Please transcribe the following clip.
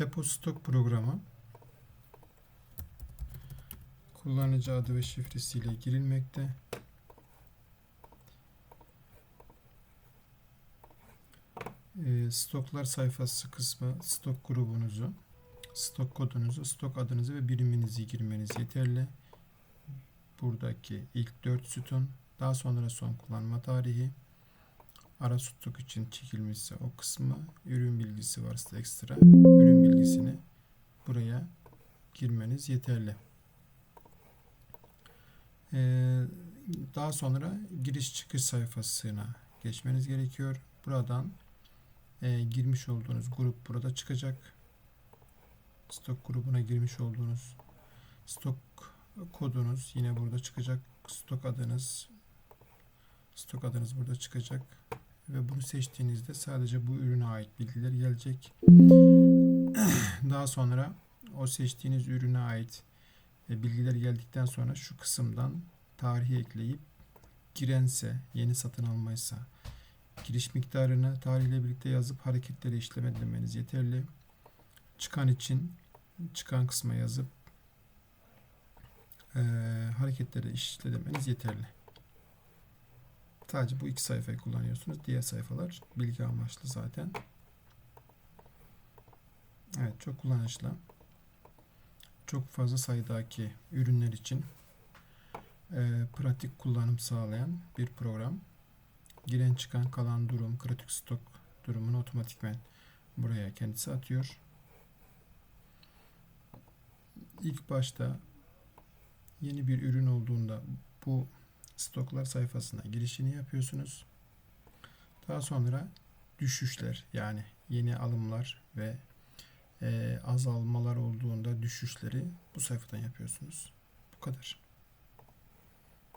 Depo stok programı kullanıcı adı ve şifresiyle girilmekte. Ee, stoklar sayfası kısmı stok grubunuzu, stok kodunuzu, stok adınızı ve biriminizi girmeniz yeterli. Buradaki ilk 4 sütun, daha sonra son kullanma tarihi, ara stok için çekilmişse o kısmı, ürün bilgisi varsa ekstra ürün bilgisini buraya girmeniz yeterli. Ee, daha sonra giriş çıkış sayfasına geçmeniz gerekiyor. Buradan e, girmiş olduğunuz grup burada çıkacak. Stok grubuna girmiş olduğunuz stok kodunuz yine burada çıkacak. Stok adınız stok adınız burada çıkacak ve bunu seçtiğinizde sadece bu ürüne ait bilgiler gelecek. Daha sonra o seçtiğiniz ürüne ait e, bilgiler geldikten sonra şu kısımdan tarihi ekleyip girense, yeni satın almaysa giriş miktarını tarihle birlikte yazıp hareketleri işleme demeniz yeterli. Çıkan için çıkan kısma yazıp e, hareketleri işle demeniz yeterli. Sadece bu iki sayfayı kullanıyorsunuz. Diğer sayfalar bilgi amaçlı zaten. Evet çok kullanışlı. Çok fazla sayıdaki ürünler için e, pratik kullanım sağlayan bir program. Giren çıkan kalan durum, kritik stok durumunu otomatikmen buraya kendisi atıyor. İlk başta yeni bir ürün olduğunda bu stoklar sayfasına girişini yapıyorsunuz. Daha sonra düşüşler yani yeni alımlar ve e, azalmalar olduğunda düşüşleri bu sayfadan yapıyorsunuz. Bu kadar.